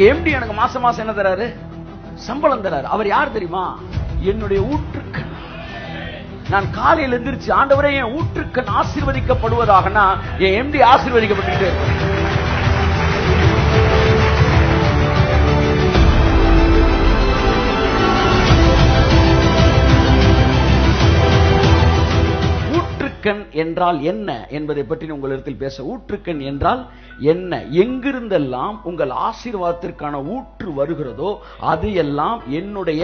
Empty எனக்கு மாசம் மாசம் என்ன தராரு? சம்பளம் தராரு. அவர் யார் தெரியுமா? என்னுடைய ஊற்றுக்கண். நான் காலையில் எந்திரிச்சு ஆண்டவரே என் ஊற்றுக்கண் ஆசீர்வதிக்கப்படுவதாகனா என் எம்டி ஆசீர்வதிக்கப்பட்டு ஊற்றுக்கண் என்றால் என்ன என்பதை பற்றி உங்களிடத்தில் பேச ஊற்றுக்கண் என்றால் என்ன? எங்கிருந்தெல்லாம் உங்கள் ஆசீர்வாதத்திற்கான ஊற்று வருகிறதோ அது எல்லாம் என்னுடைய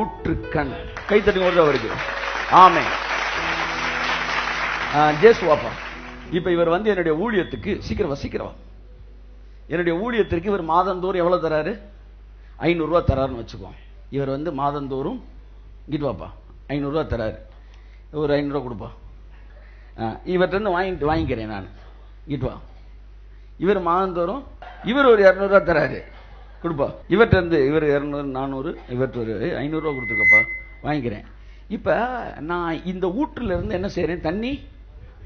ஊற்றுக்கண். கைத்தட்டி வருது ஆமே ஜேசுவாப்பா இப்ப இவர் வந்து என்னுடைய ஊழியத்துக்கு சீக்கிரவா சீக்கிரவா என்னுடைய ஊழியத்திற்கு இவர் மாதந்தோறும் எவ்வளவு தராரு? ஐநூறுரூவா தராருன்னு வச்சுக்கோ. இவர் வந்து மாதந்தோறும் இங்கிட்டு வாப்பா ஐநூறு தராரு. ஒரு ஐநூறுரூவா கொடுப்பா. இவர்கிட்ட வாங்கிட்டு வாங்கிக்கிறேன் நான். இட்டு வா. இவர் மாதந்தோறும் இவர் ஒரு இரநூறுவா தராரு. கொடுப்பா. இவர்கிட்ட இருந்து இவர் இரநூறு நானூறு இவர்கிட்ட ஒரு ஐநூறுரூவா கொடுத்துருக்கப்பா. வாங்கிக்கிறேன். இப்போ நான் இந்த ஊற்றுல இருந்து என்ன செய்கிறேன் தண்ணி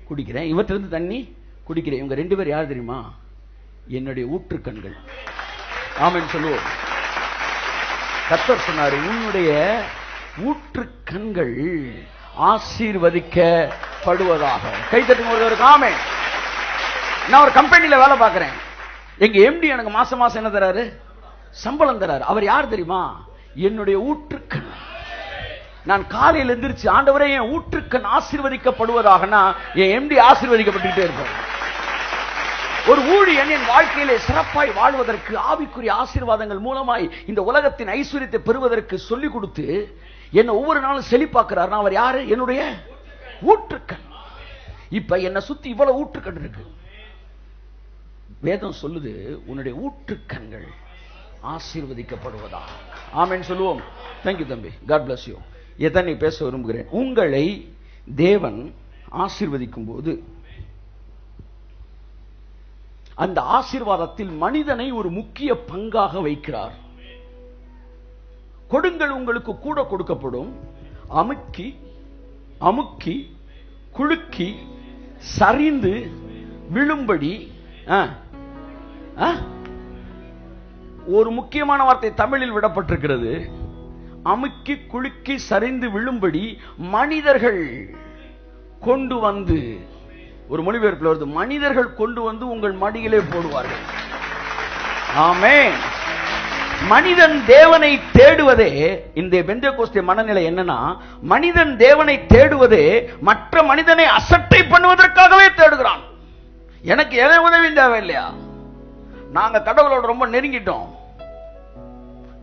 குடிக்கிறேன். இவர்ட்ட இருந்து தண்ணி குடிக்கிறேன். இவங்க ரெண்டு பேர் யார் தெரியுமா? என்னுடைய ஊற்றுக்கண்கள் ஆமன் சொல்லுவோம். கத்தர் சொன்னாரு உன்னுடைய ஊற்று கண்கள் ஆசீர்வதிக்க ஆசீர்வதிக்கப்படுவதாக கைத்தட்டும் ஒரு காமே. நான் ஒரு கம்பெனியில வேலை பார்க்குறேன். எங்க எம்டி எனக்கு மாசம் மாசம் என்ன தராரு? சம்பளம் தராரு. அவர் யார் தெரியுமா? என்னுடைய ஊற்றுக்கண். நான் காலையில் எந்திரிச்சு ஆண்டவரே என் ஊற்றுக்கண் ஆசீர்வதிக்கப்படுவதாகனா என் எம்டி ஆசீர்வதிக்கப்பட்டுக்கிட்டே இருப்பார். ஒரு ஊழியன் என் வாழ்க்கையிலே சிறப்பாய் வாழ்வதற்கு ஆவிக்குரிய ஆசீர்வாதங்கள் மூலமாய் இந்த உலகத்தின் ஐஸ்வர்யத்தை பெறுவதற்கு சொல்லிக் கொடுத்து என்னை ஒவ்வொரு நாளும் செழிப்பாக்குறாருன்னா அவர் யாரு? என்னுடைய ஊற்றுக்கண். இப்ப என்னை சுத்தி இவ்வளவு ஊற்றுக்கண் இருக்கு. வேதம் சொல்லுது உன்னுடைய ஊற்றுக்கண்கள் ஆசீர்வதிக்கப்படுவதா ஆமேன்னு சொல்லுவோம். தேங்க்யூ தம்பி. காட் பிளஸ் யூ எதனை பேச விரும்புகிறேன். உங்களை தேவன் ஆசீர்வதிக்கும் போது அந்த ஆசீர்வாதத்தில் மனிதனை ஒரு முக்கிய பங்காக வைக்கிறார். கொடுங்கள் உங்களுக்கு கூட கொடுக்கப்படும் அமுக்கி அமுக்கி குலுக்கி சரிந்து விழும்படி ஒரு முக்கியமான வார்த்தை தமிழில் விடப்பட்டிருக்கிறது. அமுக்கி குலுக்கி சரிந்து விழும்படி மனிதர்கள் கொண்டு வந்து ஒரு மொழிபெயர்ப்பில் வருது மனிதர்கள் கொண்டு வந்து உங்கள் மடியிலே போடுவார்கள். ஆமே மனிதன் தேவனை தேடுவதே இந்த பெந்தேகோஸ்தே மனநிலை என்னன்னா மனிதன் தேவனை தேடுவதே மற்ற மனிதனை அசட்டை பண்ணுவதற்காகவே தேடுகிறான். எனக்கு எதை உதவியும் தேவையில்லையா? நாங்க கடவுளோட ரொம்ப நெருங்கிட்டோம்.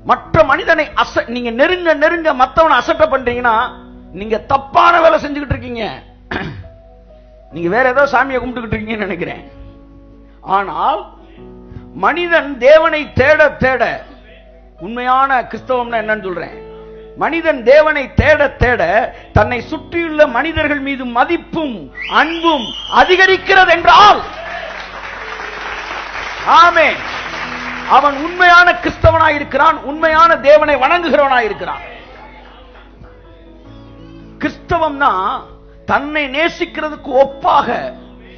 மற்ற மனிதனை அச நீங்க நெருங்க நெருங்க மத்தவனை அசட்டை பண்றீங்கன்னா நீங்க தப்பான வேலை செஞ்சுக்கிட்டு இருக்கீங்க. நீங்க வேற ஏதோ சாமியை கும்பிட்டுக்கிட்டு இருக்கீங்கன்னு நினைக்கிறேன். ஆனால் மனிதன் தேவனை தேட தேட உண்மையான கிறிஸ்தவம்னா என்னன்னு சொல்றேன். மனிதன் தேவனை தேட தேட தன்னை சுற்றியுள்ள மனிதர்கள் மீது மதிப்பும் அன்பும் அதிகரிக்கிறது என்றால் ஆமே அவன் உண்மையான கிறிஸ்தவனாய் இருக்கிறான் உண்மையான தேவனை வணங்குகிறவனாய் இருக்கிறான். கிறிஸ்தவம்னா தன்னை நேசிக்கிறதுக்கு ஒப்பாக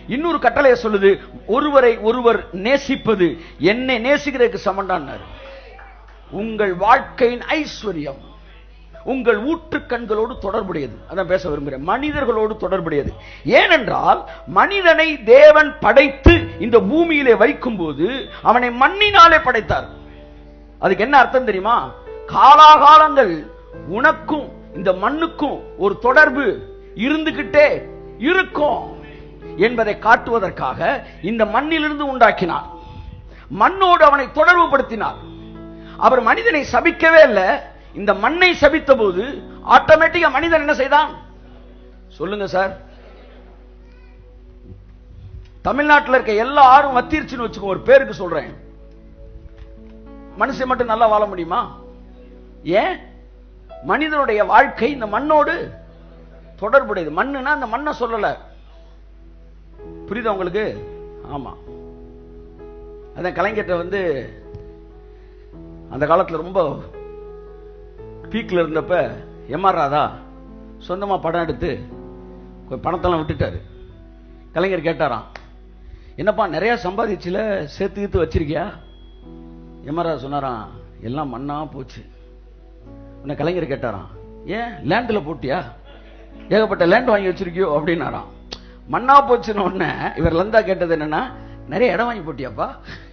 இன்னொரு கட்டளையை சொல்லுது ஒருவரை ஒருவர் நேசிப்பது என்னை நேசிக்கிறதுக்கு சமண்டான்னாரு உங்கள் வாழ்க்கையின் ஐஸ்வர்யம் உங்கள் ஊற்றுக்கண்களோடு தொடர்புடையது. அதான் பேச விரும்புகிறேன். மனிதர்களோடு தொடர்புடையது. ஏனென்றால் மனிதனை தேவன் படைத்து இந்த பூமியிலே வைக்கும்போது அவனை மண்ணினாலே படைத்தார். அதுக்கு என்ன அர்த்தம் தெரியுமா? காலாகாலங்கள் உனக்கும் இந்த மண்ணுக்கும் ஒரு தொடர்பு இருந்துகிட்டே இருக்கும் என்பதை காட்டுவதற்காக இந்த மண்ணிலிருந்து உண்டாக்கினார். மண்ணோடு அவனை தொடர்பு படுத்தினார் அவர் மனிதனை சபிக்கவே இல்லை. இந்த மண்ணை சபித்த போது ஆட்டோமேட்டிக்கா மனிதன் என்ன செய்தான்? சொல்லுங்க சார் தமிழ்நாட்டில் இருக்க எல்லா ஆறும் வத்திருச்சுன்னு வச்சுக்கோ ஒரு பேருக்கு சொல்றேன். மனுஷன் மட்டும் நல்லா வாழ முடியுமா? ஏன்? மனிதனுடைய வாழ்க்கை இந்த மண்ணோடு தொடர்புடையது. மண்ணுனா அந்த மண்ணை சொல்லல. புரியுதா உங்களுக்கு? ஆமா. அதான் கலைஞர்கிட்ட வந்து அந்த காலத்துல ரொம்ப பீக்கில் இருந்தப்ப எம்ஆர் ராதா சொந்தமா படம் எடுத்து பணத்தெல்லாம் விட்டுட்டாரு. கலைஞர் கேட்டாராம் என்னப்பா நிறைய சம்பாதிச்சில சேர்த்து கீத்து வச்சிருக்கியா? எமரா சொன்னாராம் எல்லாம் மண்ணா போச்சு. உன்னை கலைஞர் கேட்டாராம் ஏன் லேண்ட்ல போட்டியா? ஏகப்பட்ட லேண்ட் வாங்கி வச்சிருக்கியோ? அப்படின்னாராம் மண்ணா போச்சுன்னு உடனே இவர் லந்தா கேட்டது என்னன்னா நிறைய இடம் வாங்கி போட்டியாப்பா?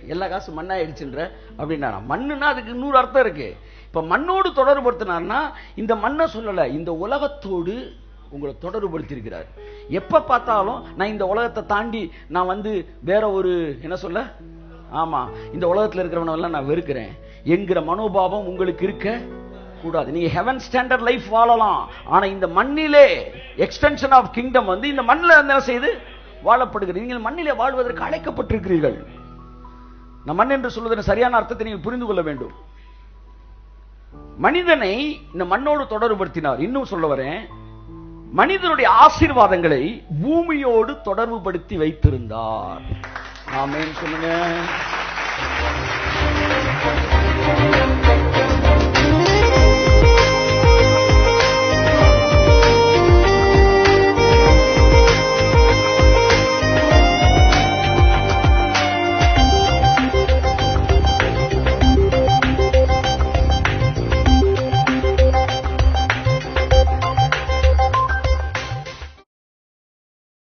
எல்லா காசும் மண்ணாயிடுச்சுன்ற அப்படின்னா மண்ணுன்னா அதுக்கு இன்னொரு அர்த்தம் இருக்கு. இப்ப மண்ணோடு தொடர்புபடுத்தினார்னா இந்த மண்ணை சொல்லலை இந்த உலகத்தோடு உங்களை தொடர்புபடுத்தியிருக்கிறார் எப்ப பார்த்தாலும் நான் இந்த உலகத்தை தாண்டி நான் வந்து வேற ஒரு என்ன சொல்ல? ஆமா இந்த உலகத்தில் இருக்கிறவனெல்லாம் நான் வெறுக்கிறேன். என்கிற மனோபாவம் உங்களுக்கு இருக்க கூடாது. நீங்க ஹெவன் ஸ்டாண்டர்ட் லைஃப் வாழலாம். ஆனா இந்த மண்ணிலே எக்ஸ்டென்ஷன் ஆஃப் கிங்டம் வந்து இந்த மண்ணில் என்ன செய்து? வாழப்படுகிறது. நீங்கள் மண்ணிலே வாழ்வதற்கு அழைக்கப்பட்டிருக்கிறீர்கள். நான் மண் என்று சொல்வதன் சரியான அர்த்தத்தை நீங்கள் புரிந்து கொள்ள வேண்டும். மனிதனை இந்த மண்ணோடு தொடர்புபடுத்தினார். இன்னும் சொல்ல வரேன். மனிதனுடைய ஆசீர்வாதங்களை பூமியோடு தொடர்புபடுத்தி வைத்திருந்தார். ஆமேன்னு சொல்லுங்க.